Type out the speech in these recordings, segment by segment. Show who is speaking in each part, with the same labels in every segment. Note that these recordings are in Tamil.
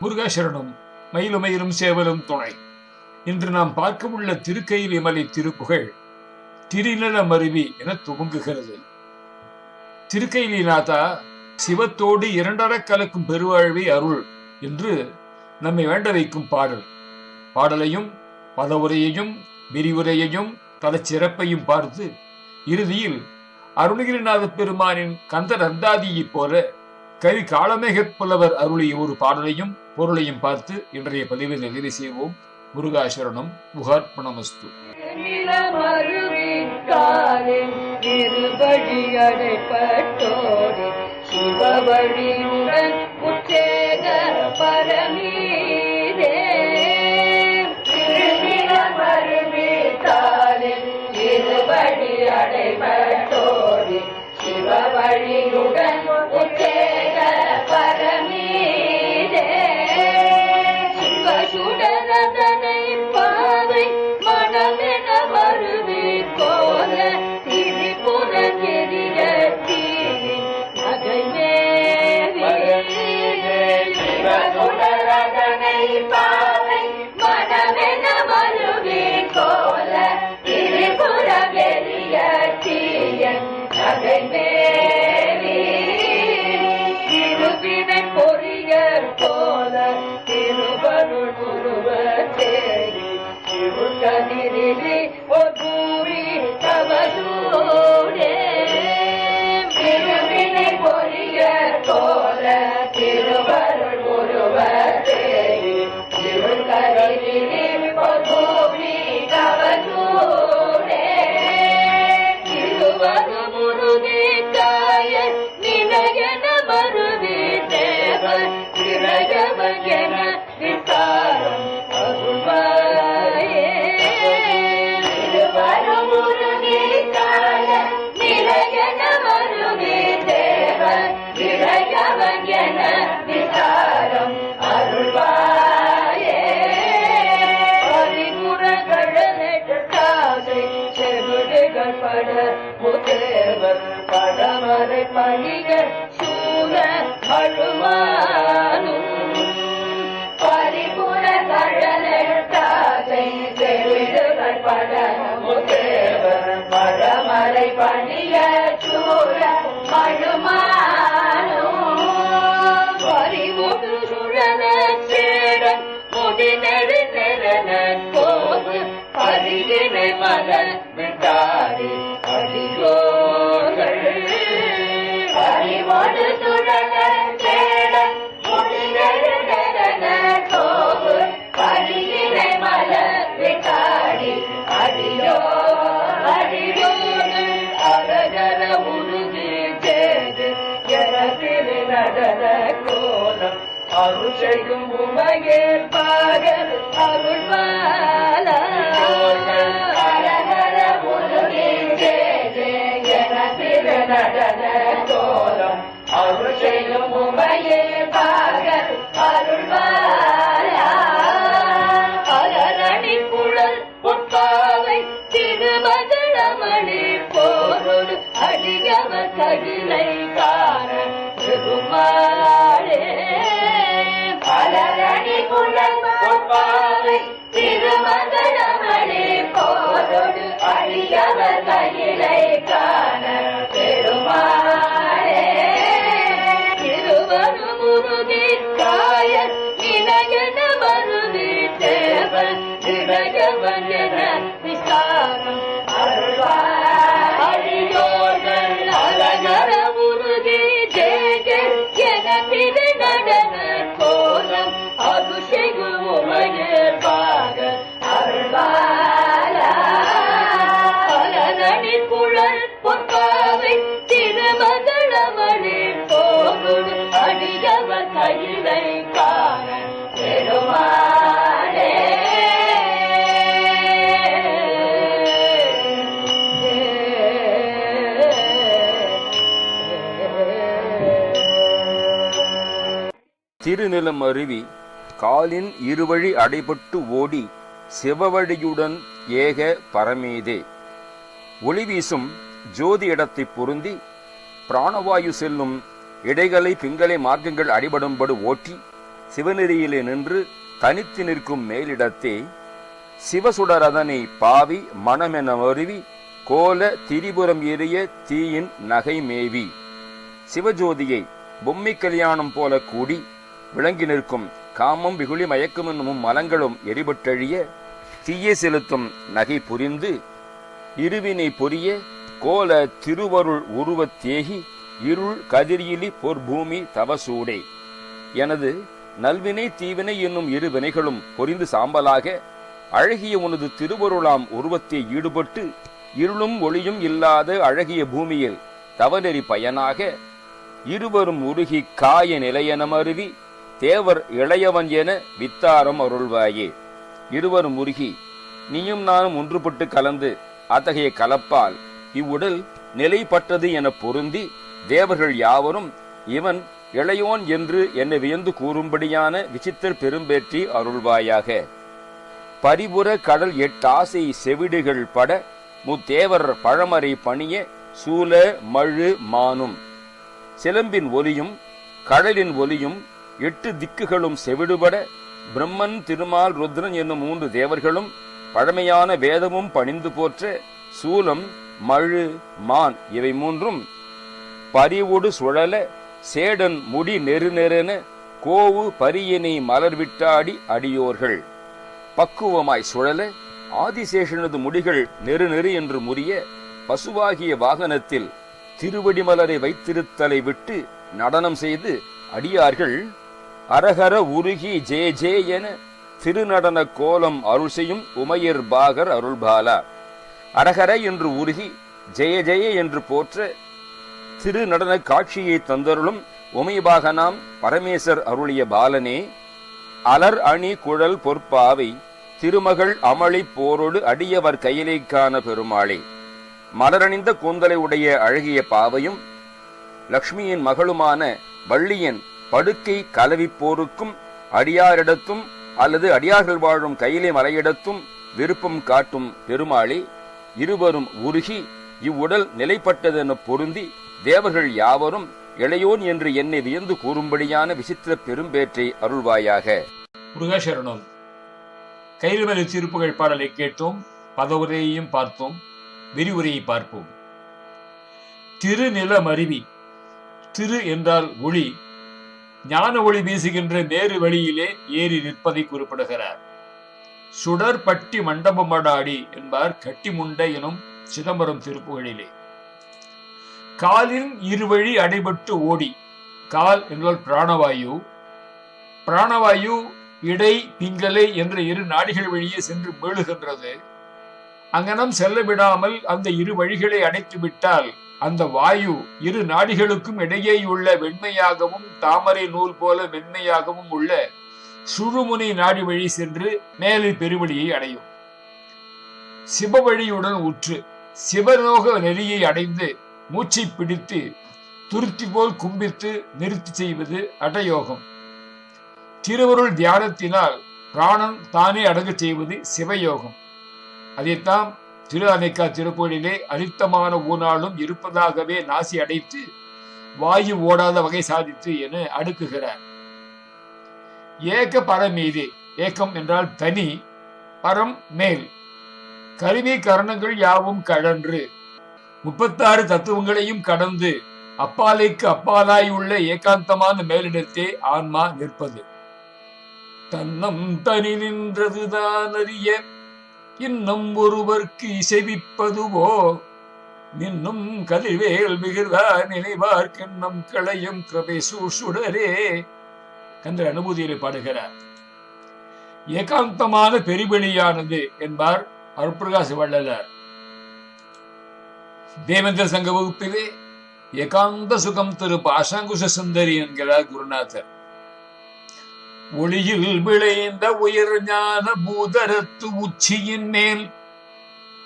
Speaker 1: முருகேஸ்வரனும் மயிலுமயிலும் சேவலும் துணை. இன்று நாம் பார்க்க உள்ள திருக்கையிலி திருப்புகழ் திருநில மருவி என துவங்குகிறது. திருக்கையிலிநாதா சிவத்தோடு இரண்டரை கலக்கும் பெருவாழ்வை அருள் என்று நம்மை வேண்ட வைக்கும் பாடல். பாடலையும் பதவுரையையும் விரிவுரையையும் தலச்சிறப்பையும் பார்த்து இறுதியில் அருணகிரிநாத பெருமானின் கந்த நந்தாதியைப் போல கவி காலமேகப் புலவர் அருளிய ஒரு பாடலையும் பொருளையும் பார்த்து இன்றைய பதிவை நிறைவு செய்வோம். முருகாசரணம் புகார்ப்பணமஸ்து.
Speaker 2: நிலமருவிக்காலின் இருபடி அடைப்பட்டோடு பரமீதே. திருநிலமருவிக்காலின் இருபடி அடைப்பட்டோடு जा படமரை சூழ அழுமானும் பறிமுடு சுழல சேரன் முடி நெடு போது பரிகினை மலர் விட்டாரி அடியோர்கள் பறிமுடு சுழல சேரன் நடன கோலம் அருள் செய்யும் உமையேல் அருள் நடன கோலம் அருள் செய்யும் அருள் அரணி குழல் போருள் அடியவர் ககிலை அரணி குழல் உட்பாவை திருமகளமணி போருள் காண
Speaker 3: திருநிலம் அருவி காலின் இருவழி அடைபட்டு ஓடி சிவவழியுடன் ஏக பரமேதே. ஒளி வீசும் ஜோதி இடத்தை பொருந்தி பிராணவாயு செல்லும் இடைகளை பிங்களை மார்க்கங்கள் அடிபடும்படு ஓட்டி சிவநெறியிலே நின்று தனித்து நிற்கும் மேலிடத்தே சிவசுடரதனை பாவி மனமென அருவி கோல திரிபுரம் எரிய தீயின் நகை மேவி. சிவஜோதியை பொம்மை கல்யாணம் போல கூடி விளங்கி நிற்கும் காமம் விகுளி மயக்கம் என்னும் மலங்களும் எரிபட்டழிய தீய செலுத்தும் நகை புரிந்து இருவினை பொரிய கோல திருவருள் உருவத் தேகி இருள் கதிரியிலி பொற்பூமி தவசூடே. எனது நல்வினை தீவினை என்னும் இரு வினைகளும் பொரிந்து சாம்பலாக அழகிய உனது திருவருளாம் உருவத்தை ஈடுபட்டு இருளும் ஒளியும் இல்லாத அழகிய பூமியில் தவநெறி பயனாக இருவரும் உருகி காய நிலையென அருவி தேவர் இளையவன் என வித்தாரம் அருள்வாயே. இருவரும் முருகி நீயும் நானும் ஒன்றுபட்டு கலந்து அத்தகைய கலப்பால் இவ்வுடல் நிலைப்பட்டது என பொருந்தி தேவர்கள் யாவரும் இவன் இளையோன் என்று என்னை வியந்து கூறும்படியான விசித்திர பெரும்பேற்றி அருள்வாயாக. பரிபுற கடல் எட்டாசை செவிடுகள் பட முத்தேவர் பழமறை பணிய சூல மழு மானும். சிலம்பின் ஒலியும் கடலின் ஒலியும் எட்டு திக்குகளும் செவிடுபட பிரம்மன் திருமால் ருத்ரன் என்னும் மூன்று தேவர்களும் பழமையான வேதமும் பணிந்து போற்ற சூலம் மழு மான் இவை மூன்றும் பரிவுடு சுழல சேடன் முடி நெரு நெருன கோவு பரியனை மலர்விட்டாடி அடியோர்கள். பக்குவமாய் சுழல ஆதிசேஷனது முடிகள் நெரு நெரு என்று முறிய பசுவாகிய வாகனத்தில் திருவடிமலரை வைத்திருத்தலை விட்டு நடனம் செய்து அடியார்கள். அரகர உருகி ஜே ஜே என திருநடன கோலம் அருள் செய்யும் உமையர் பாகர் அருள்பாலா. அரகர என்று உருகி ஜெய ஜெய என்று போற்ற திருநடன காட்சியை தந்தருளும் உமைபாகனாம் பரமேசர் அருளிய பாலனே அலர் அணி குழல் பொற்பாவை திருமகள் அமளி போரோடு அடியவர் கையிலேக்கான பெருமாளே. மலரணிந்த கூந்தலை உடைய அழகிய பாவையும் லக்ஷ்மியின் மகளுமான வள்ளியன் படுக்கை கலவிப்போருக்கும் அடியாரிடத்தும் அல்லது அடியார்கள் வாழும் கையிலே மலையிடத்தும் விருப்பம் காட்டும் பெருமாளே இருவரும் உருகி இவ்வுடல் நிலைப்பட்டதென பொருந்தி தேவர்கள் யாவரும் இளையோன் என்று என்னை வியந்து கூறும்படியான விசித்திர பெரும்பேற்றை அருள்வாயாக.
Speaker 1: முருகசரணம் கைல்மலை திருப்புகழ் பாடலை கேட்டோம் பதவுரையையும் பார்த்தோம் விரிவுரையை பார்ப்போம். திருநிலமருவி திரு என்றால் ஒளி ஞான ஒளி வீசுகின்ற நேரு வழியிலே ஏறி நிற்பதை குறிப்பிடுகிறார். சுடர் பட்டி மண்டபமடாடி என்பார் கட்டிமுண்டை எனும் சிதம்பரம் திருப்புகளிலே காலின் இருவழி அடைபட்டு ஓடி. கால் என்றால் பிராணவாயு. பிராணவாயு இடை பிங்கலை என்ற இரு நாடிகள் வழியே சென்று மேழுகின்றது அங்கனம் செல்ல விடாமல் அந்த இரு வழிகளை அடைத்து விட்டால் அந்த வாயு இரு நாடிகளுக்கும் இடையேயுள்ள வெண்மையாகவும் தாமரை நூல் போல மென்மையாகவும் உள்ள சுழுமுனை நாடி வழி சென்று மேலே பெருவழியை அடையும். சிவவழியுடன் உற்று சிவலோக நெறியை அடைந்து மூச்சை பிடித்து துருத்தி போல் கும்பித்து நிறுத்தி செய்வது அடயோகம். திருவருள் தியானத்தினால் பிராணம் தானே அடங்கச் செய்வது சிவயோகம். அதைத்தான் திரு அணைக்கா திருக்கோயிலே அழுத்தமான ஊனாலும் இருப்பதாகவே நாசி அடைத்து வாயு ஓடாத வகை சாதித்து என அடுக்குகிறார். ஏக பரமீது ஏக்கம் என்றால் தனி பரம் மேல். கருவி கரணங்கள் யாவும் கழன்று முப்பத்தாறு தத்துவங்களையும் கடந்து அப்பாலைக்கு அப்பாலாய் உள்ள ஏகாந்தமான மேலிடத்தே ஆன்மா நிற்பது. தன்னம் தனி நின்றதுதான் அறிய இன்னும் ஒருவர்க்கு இசைவிப்பதுவோ? நின்னும் கதிர்வேல் மிகுதா நினைவார்க்கென்னம் களையும் கிருபை சுடரே கன்ற அனுபூதியிலே பாடுகிறார். ஏகாந்தமான பெருவெளியானது என்பார் அருட்பிரகாச வள்ளலார். தேவேந்திர சங்க வகுப்பிலே ஏகாந்த சுகம் திரு பாஷாங்குஷ சுந்தரி என்கிறார் குருநாதர். ஒளியில் விளைந்த உயர் ஞான பூதரத்து உச்சியின் மேல்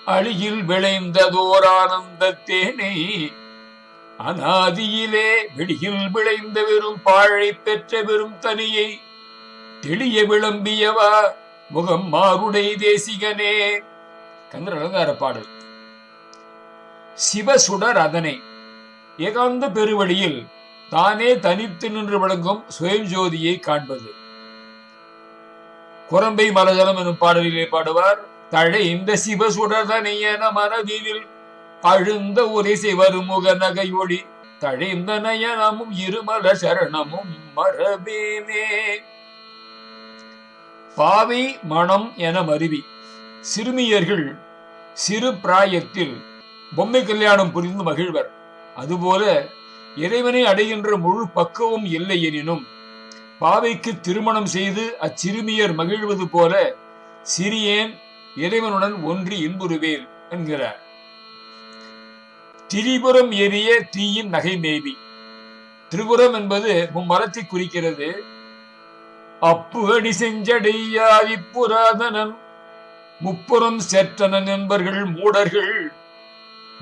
Speaker 1: அழியில் விளைந்ததோர் ஆனந்த தேனை அனாதியிலே வெளியில் விளைந்த வெறும் பாழை பெற்ற வெறும் தனியை தெளிய விளம்பியவா முகம் மாருடை தேசிகனே. கங்கர் அலங்கார பாடல். சிவசுடர் அதனை ஏகாந்த பெருவழியில் தானே தனித்து நின்று விளங்கும் சுயம் ஜோதியை காண்பது. குரம்பை மலகலம் எனும் பாடலிலே பாடுவார். தழை இந்த சிவசுடதனையன மனதில் அழுந்த ஒரு சிவருமுக நகையொளி தழைந்த நயனமும் இருமல சரணமும் மரபேனே. பாவை மனம் என மருவி. சிறுமியர்கள் சிறு பிராயத்தில் பொம்மை கல்யாணம் புரிந்து மகிழ்வர். அதுபோல இறைவனை அடைகின்ற முழு பக்குவம் இல்லை எனினும் பாவைக்கு திருமணம் செய்து அச்சிறுமியர் மகிழ்வது போல சிறியேன் இறைவனுடன் ஒன்றி இன்புறுவேன் என்கிறார். திரிபுரம் எரிய தீயின் நகை மேவி. திரிபுரம் என்பது மும்மரத்தை குறிக்கிறது. அப்பு அடி செஞ்சடையாதி முப்புறம் செற்றனன் என்பர்கள் மூடர்கள்.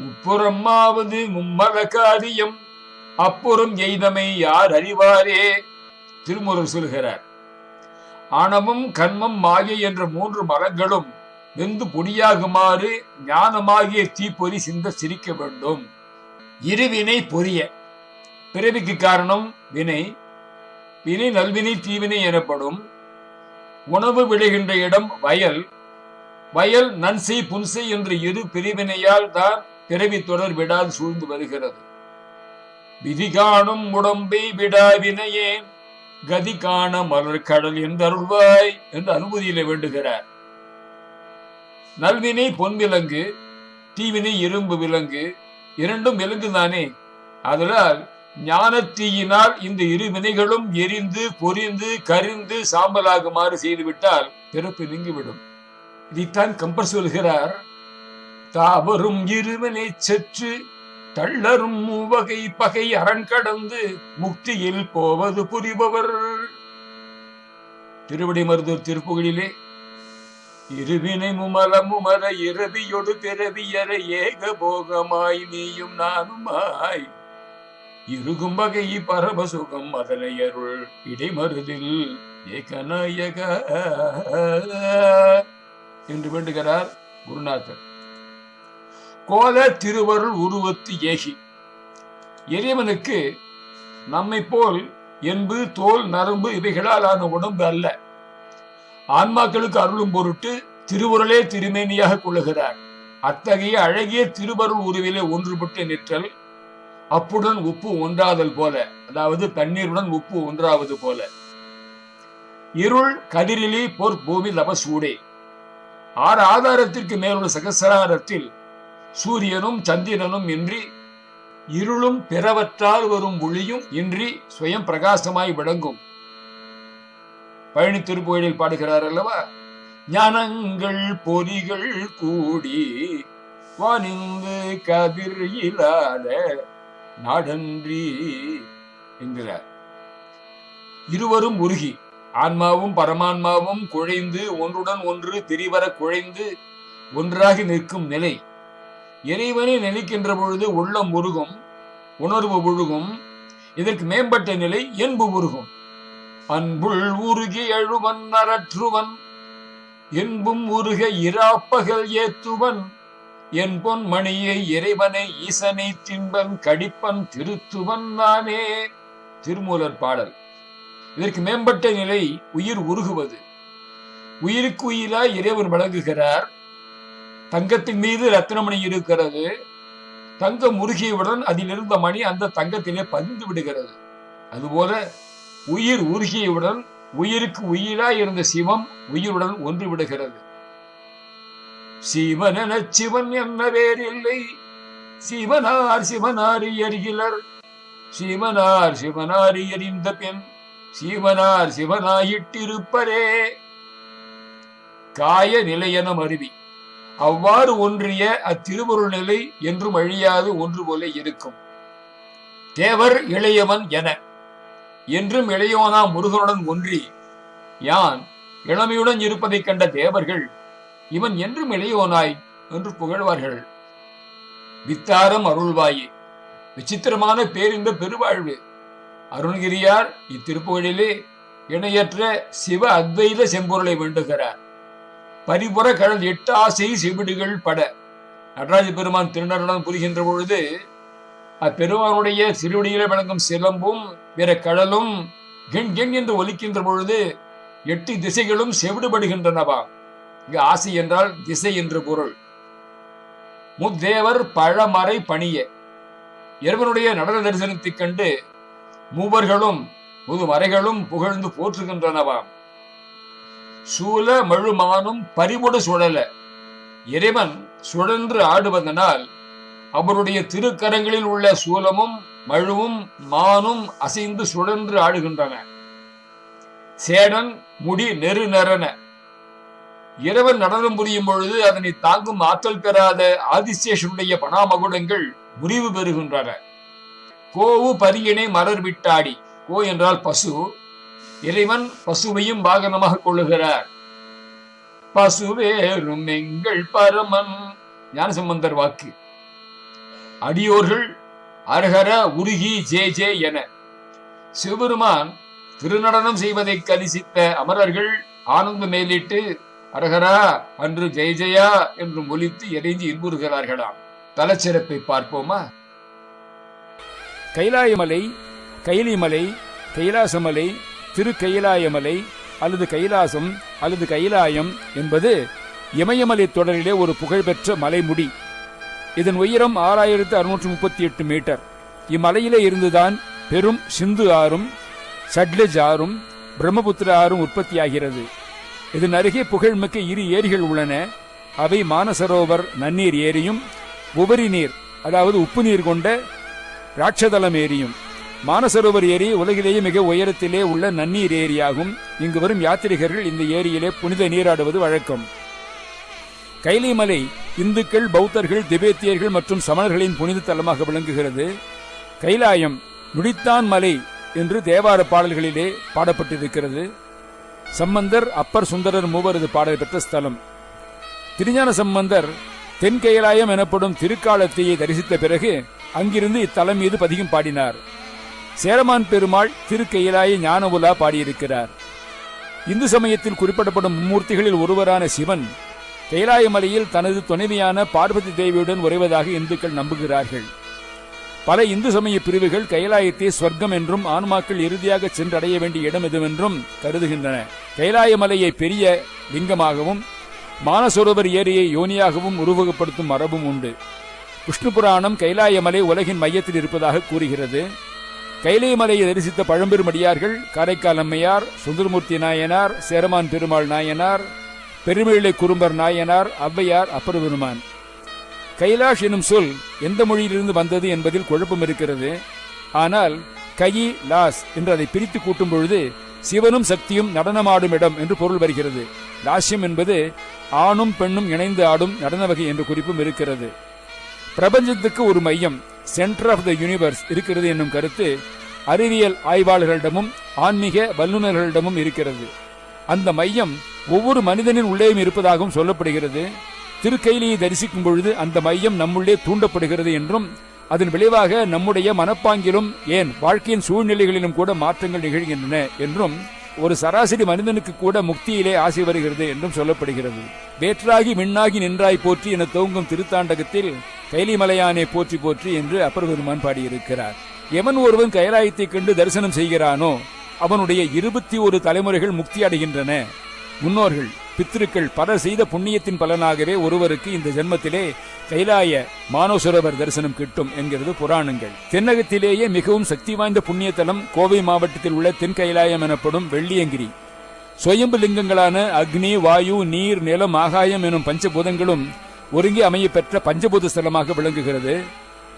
Speaker 1: முப்புறமாவது மும்மல காரியம் அப்புறம் எய்தமை யார் அறிவாரே? திருமுருகர் சொல்கிறார் ஆணவம் கண்மம் மாயை என்ற மூன்று மரங்களும் வெந்து பொடியாகுமாறு ஞானமாகிய தீப்பொறி சிந்த சிரிக்க வேண்டும். இருவினை பொரிய. பிறவிக்கு காரணம் வினை. வினை நல்வினை தீவினை எனப்படும். உணவு விளைகின்ற இடம் வயல். வயல் நன்செய் புன்சை என்ற இரு பிரிவினையால் தான் பிறவி தொடர் விடாது சூழ்ந்து வருகிறது. விதி காணும் உடம்பை விடா வினையேன். கதி காண மலர் கடல் என்று அருள்வாய் என்று அனுமதியில வேண்டுகிறார். நல்வினை பொன் விலங்கு தீவினை இரும்பு விலங்கு இரண்டும் விலங்கு தானே அதனால் ஞானத்தீயினால் இந்த இரு வினைகளும் எரிந்து பொரிந்து கரிந்து சாம்பலாகுமாறு செய்துவிட்டால் பிறப்பு நீங்கிவிடும். இதைத்தான் கம்பர் சொல்கிறார். தாவரும் இருவினை செற்று தள்ளரும் மூவகை பகை அரண் கடந்து முக்தியில் போவது புரிபவர். திருவடி மருதூர் திருப்புகளிலே இருவினை முமல முமர இரவியொடு பிறவியற ஏக போகமாய் நீயும் நானுமாய். இருகும் வகை பரமசுகம் மதலையருள் இடைமருதில் ஏகநாயக. என்று வேண்டுகிறார் குருநாதர். கோல திருவருள் உருவத்து ஏகி. இறைவனுக்கு நம்மை போல் என்பு தோல் நரம்பு இவைகளால் ஆன உடம்பு அல்ல. ஆன்மாக்களுக்கு அருளும் பொருட்டு திருவுருளே திருமேனியாக கொள்ளுகிறார். அத்தகைய அழகிய திருவருள் உருவிலே ஒன்றுபட்டு நிற்றல் அப்புடன் உப்பு ஒன்றாதல் போல அதாவது தண்ணீருடன் உப்பு ஒன்றாவது போல. இருள் கதிரிலி போர் பூமி லவ சூடே ஆறு ஆதாரத்திற்கு மேலுள்ள சகசராரத்தில் சூரியனும் சந்திரனும் இன்றி இருளும் பிறவற்றால் வரும் ஒளியும் இன்றி சுயம் பிரகாசமாய் விளங்கும். பழனி திருக்கோயிலில் பாடுகிறார் அல்லவா? ஞானங்கள் பொறிகள் கூடி வானிந்து கதிர் இல்லாத நாடன்றி என்கிறார். இருவரும் உருகி ஆன்மாவும் பரமான்மாவும் குழைந்து ஒன்றுடன் ஒன்று திரிவர குழைந்து ஒன்றாகி நிற்கும் நிலை இறைவனை நினைக்கின்ற பொழுது உள்ளம் உருகும் உணர்வு உருகும் இதற்கு மேம்பட்ட நிலை என்பு உருகும். அன்புள் உருகி எழுவன் அறற்றுவன் என்பும் உருக இராப்பகல் ஏத்துவன் என் பொன் மணியை இறைவனை ஈசனை தின்பன் கடிப்பன் திருத்துவன் நானே. திருமூலர் பாடல். இதற்கு மேம்பட்ட நிலை உயிர் உருகுவது. உயிருக்கு உயிராய் இறைவன் வழங்குகிறார். தங்கத்தின் மீது ரத்னமணி இருக்கிறது. தங்கம் உருகியவுடன் அதில் இருந்த மணி அந்த தங்கத்திலே பதிந்து விடுகிறது. அதுபோல உயிர் உருகியவுடன் உயிருக்கு உயிராய் இருந்த சிவம் உயிருடன் ஒன்று விடுகிறது. சிவனென சிவன் என்ன வேறில்லை. சிவனார் சிவனாரி அறிகிலர் சிவனார் சிவனாரி அறிந்த பெண் சிவனார் சிவனாயிட்டிருப்பரே. காய நிலையென அருவி அவ்வாறு ஒன்றிய அத்திருவருள் நிலை என்றும் அழியாது ஒன்று போல இருக்கும். தேவர் இளையவன் என. என்றும் இளையவனா முருகனுடன் ஒன்றி. யான் இளமையுடன் இருப்பதைக் கண்ட தேவர்கள் இவன் என்றும் இளையோனாய் என்று புகழ்வார்கள். வித்தாரம் அருள்வாயே. விசித்திரமான பேரின்ப பெருவாழ்வு. அருண்கிரியார் இத்திருப்புகளிலே இணையற்ற சிவ அத்வைத செம்பொருளை வேண்டுகிறார். பரிபுற கடல் எட்டு ஆசை செவிடுகள் பட. நடராஜ பெருமான் திருநருடன் புரிகின்ற பொழுது அப்பெருமானுடைய திருவடியில வழங்கும் சிலம்பும் பிற கடலும் கெண் கெண் என்று ஒலிக்கின்ற பொழுது
Speaker 4: எட்டு திசைகளும் செவிடுபடுகின்றனவா? இங்கு ஆசை என்றால் திசை என்று பொருள். முத்தேவர் பழமறை பணிய. இறைவனுடைய நடன தரிசனத்தைக் கண்டு மூவர்களும் முது மறைகளும் புகழ்ந்து போற்றுகின்றனவாம். சூல மழுமானும் பறிபொடு சுழல. இறைவன் சுழன்று ஆடுவதனால் அவருடைய திருக்கரங்களில் உள்ள சூலமும் மழுவும் மானும் அசைந்து சுழன்று ஆடுகின்றன. சேடன் முடி நெரு நெறன. இறைவன் நடனம் புரியும் பொழுது அதனை தாங்கும் ஆற்றல் பெறாத ஆதிசேஷனுடைய பணாமகுடங்கள் முறிவு பெறுகின்றன. கோவு பரியனை மலர் விட்டாடி. கோ என்றால் பசு. இறைவன் பசுவையும் வாகனமாக கொள்ளுகிறார். பசுவேறும் எங்கள் பரமன். ஞானசம்பந்தர் வாக்கு. அடியோர்கள் அரகர உருகி ஜே ஜே என. சிவபெருமான் திருநடனம் செய்வதை கரிசித்த அமரர்கள் ஆனந்த மேலிட்டு அரகரா அன்று ஜெய ஜெயா என்று மொழித்து எரிஞ்சு இன்புறுகிறார்களாம். தலச்சிறப்பை பார்ப்போமா?
Speaker 1: கைலாயமலை கைலிமலை கைலாசமலை திருக்கைலாயமலை அல்லது கைலாசம் அல்லது கைலாயம் என்பது இமயமலை தொடரிலே ஒரு புகழ்பெற்ற மலைமுடி. இதன் உயரம் ஆறாயிரத்து அறுநூற்று முப்பத்தி எட்டு மீட்டர். இம்மலையிலே இருந்துதான் பெரும் சிந்து ஆறும் சட்லஜ் ஆறும் பிரம்மபுத்திர ஆறும் உற்பத்தியாகிறது. இதன் அருகே புகழ்மிக்க இரு ஏரிகள் உள்ளன. அவை மானசரோவர் நன்னீர் ஏரியும் உபரி நீர் அதாவது உப்பு நீர் கொண்ட ராட்சதலம் ஏரியும். மானசரோவர் ஏரி உலகிலேயே மிக உயரத்திலே உள்ள நன்னீர் ஏரியாகும். இங்கு வரும் யாத்ரிகர்கள் இந்த ஏரியிலே புனித நீராடுவது வழக்கம். கைலிமலை இந்துக்கள் பௌத்தர்கள் திபேத்தியர்கள் மற்றும் சமணர்களின் புனித தலமாக விளங்குகிறது. கைலாயம் நுடித்தான் மலை என்று தேவார பாடல்களிலே பாடப்பட்டிருக்கிறது. சம்பந்தர் அப்பர் சுந்தரர் மூவரது பாடல் பெற்ற ஸ்தலம். திருஞான சம்பந்தர் தென் கைலாயம் எனப்படும் திருக்காலத்தையை தரிசித்த பிறகு அங்கிருந்து இத்தலம் மீது பதிகம் பாடினார். சேரமான் பெருமாள் திருக்கையிலாய ஞான உலா பாடியிருக்கிறார். இந்து சமயத்தில் குறிப்பிடப்படும் மும்மூர்த்திகளில் ஒருவரான சிவன் கைலாயமலையில் தனது துணைவியான பார்வதி தேவியுடன் உறைவதாக இந்துக்கள் நம்புகிறார்கள். பல இந்து சமய பிரிவுகள் கைலாயத்தை ஸ்வர்க்கம் என்றும் ஆன்மாக்கள் இறுதியாக சென்றடைய வேண்டிய இடம் எதுவென்றும் கருதுகின்றன. கைலாயமலையை பெரிய லிங்கமாகவும் மானசரோவர் ஏரியை யோனியாகவும் உருவகப்படுத்தும் மரபும் உண்டு. விஷ்ணு புராணம் கைலாயமலை உலகின் மையத்தில் இருப்பதாக கூறுகிறது. கைலைமலையை தரிசித்த பழம்பெருமடியார்கள் காரைக்கால் அம்மையார் சுந்தரமூர்த்தி நாயனார் சேரமான் பெருமாள் நாயனார் பெருமிழை குறும்பர் நாயனார் ஔவையார் அப்பர் பெருமான் கைலாஷ் எனும் சொல் எந்த மொழியிலிருந்து வந்தது என்பதில் குழப்பம் இருக்கிறது. ஆனால் கயி லாஸ் என்று அதை பிரித்து கூட்டும் பொழுது சிவனும் சக்தியும் நடனமாடும் இடம் என்று பொருள் வருகிறது. லாஸ்யம் என்பது ஆணும் பெண்ணும் இணைந்து ஆடும் நடன வகை என்ற குறிப்பும் இருக்கிறது. பிரபஞ்சத்துக்கு ஒரு மையம் சென்டர் ஆஃப் த யூனிவர்ஸ் இருக்கிறது என்னும் கருத்து அறிவியல் ஆய்வாளர்களிடமும் ஆன்மீக வல்லுநர்களிடமும் இருக்கிறது. அந்த மையம் ஒவ்வொரு மனிதனின் உள்ளேயும் இருப்பதாகவும் சொல்லப்படுகிறது. திருக்கைலியை தரிசிக்கும் பொழுது அந்த மையம் நம்முள்ளே தூண்டப்படுகிறது என்றும் அதன் விளைவாக நம்முடைய மனப்பாங்கிலும் ஏன் வாழ்க்கையின் சூழ்நிலைகளிலும் கூட மாற்றங்கள் நிகழ்கின்றன என்றும் ஒரு சராசரி மனிதனுக்கு கூட முக்தியிலே ஆசை வருகிறது என்றும் சொல்லப்படுகிறது. வேற்றாகி மின்னாகி நின்றாய் போற்றி என துவங்கும் திருத்தாண்டகத்தில் கைலிமலையானே போற்றி போற்றி என்று அப்பர் பெருமான் பாடியிருக்கிறார். எவன் ஒருவன் கைலாயத்தை கண்டு தரிசனம் செய்கிறானோ அவனுடைய இருபத்தி ஒரு தலைமுறைகள் முக்தி அடைகின்றன. முன்னோர்கள் பித்திருக்கள் பலர் செய்த புண்ணியத்தின் பலனாகவே ஒருவருக்கு இந்த ஜென்மத்திலே கைலாய மானோசரோவர் தரிசனம் கிட்டும் என்கிறது புராணங்கள். தென்னகத்திலேயே மிகவும் சக்தி வாய்ந்த புண்ணியத்தலம் கோவை மாவட்டத்தில் உள்ள தென் கைலாயம் எனப்படும் வெள்ளியங்கிரி. சுயம்பு லிங்கங்களான அக்னி வாயு நீர் நிலம் ஆகாயம் எனும் பஞ்சபூதங்களும் ஒருங்கே அமைய பெற்ற பஞ்சபூத ஸ்தலமாக விளங்குகிறது.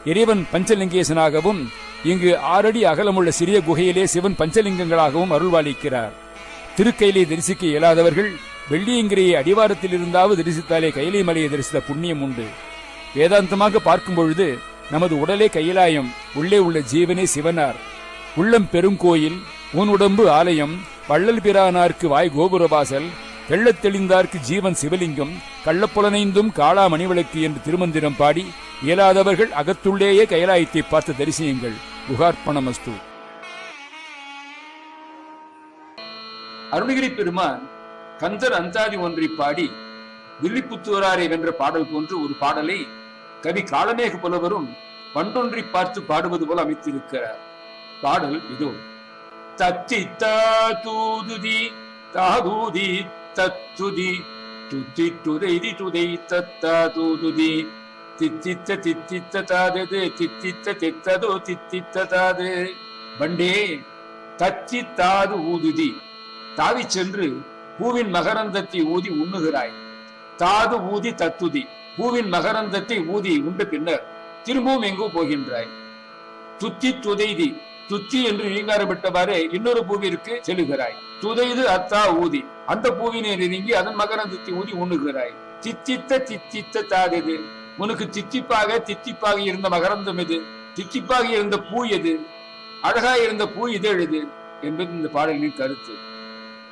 Speaker 1: இறைவன் பஞ்சலிங்கேசனாகவும் இங்கு ஆறடி அகலமுள்ள சிறிய குகையிலே சிவன் பஞ்சலிங்கங்களாகவும் அருள்வாளிக்கிறார். திருக்கையிலை தரிசிக்க இயலாதவர்கள் வெள்ளியங்கிரியை அடிவாரத்தில் இருந்தாவது தரிசித்தாலே கைலை மலையை தரிசித்த புண்ணியம் உண்டு. வேதாந்தமாக பார்க்கும் பொழுது நமது உடலே கையிலாயம் உள்ளே உள்ள ஜீவனே சிவனார். உள்ளம் பெருங்கோயில் உன் உடம்பு ஆலயம் வள்ளல் பிரானார்க்கு வாய் கோபுரவாசல் தெள்ளத் தெளிந்தார்க்கு ஜீவன் சிவலிங்கம் கள்ளப்புலனைந்தும் காளா மணிவிளக்கு என்று திருமந்திரம் பாடி இயலாதவர்கள் அகத்துள்ளேயே கைலாயத்தை பார்த்து தரிசியுங்கள். குகார்ப்பணமஸ்து
Speaker 4: அருணகிரி பெருமான் கந்தர் அந்தாதி ஒன்றை பாடி வில்லிபுத்தூராரை வென்ற பாடல் போன்று ஒரு பாடலை கவி காலமேக புலவரும் பண்டொன்றை பார்த்து பாடுவது போல அமைத்திருக்கிறார். பாடல் இதோ. தத்தி தூதுதி
Speaker 1: தாதூதி தத்துதி. துத்தி துதைதி துதை தத்தா தூதுதி தித்தித்த தித்தித்த தாதது. தித்தித்த தித்ததோ தித்தித்த தாது. பண்டே தத்தி தாது ஊதுதி. தாவிச் சென்று பூவின் மகரந்தத்தை ஊதி உண்ணுகிறாய். தாது ஊதி தத்துதி. பூவின் மகரந்தத்தை ஊதி உண்டு பின்னர் திரும்பவும் எங்கோ போகின்றாய். துத்தி துதைதி. துத்தி என்று ஈங்காரப்பட்டவாறு இன்னொரு பூவிற்கு செல்லுகிறாய். துதைது அத்தா ஊதி. அந்த பூவினை நெருங்கி அதன் மகரந்தத்தை ஊதி உண்ணுகிறாய். தித்தித்த தித்தித்த தாதெது உனக்கு தித்திப்பாக தித்திப்பாக இருந்த மகரந்தம் எது? தித்திப்பாக இருந்த பூ எது? அழகா இருந்த பூ இதழ் எது? என்பது இந்த பாடலின் கருத்து.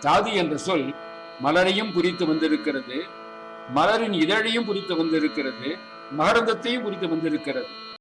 Speaker 1: தாதி என்ற சொல் மலரையும் குறித்து வந்திருக்கிறது மலரின் இதழையும் குறித்து வந்திருக்கிறது மகரந்தத்தையும் குறித்து வந்திருக்கிறது.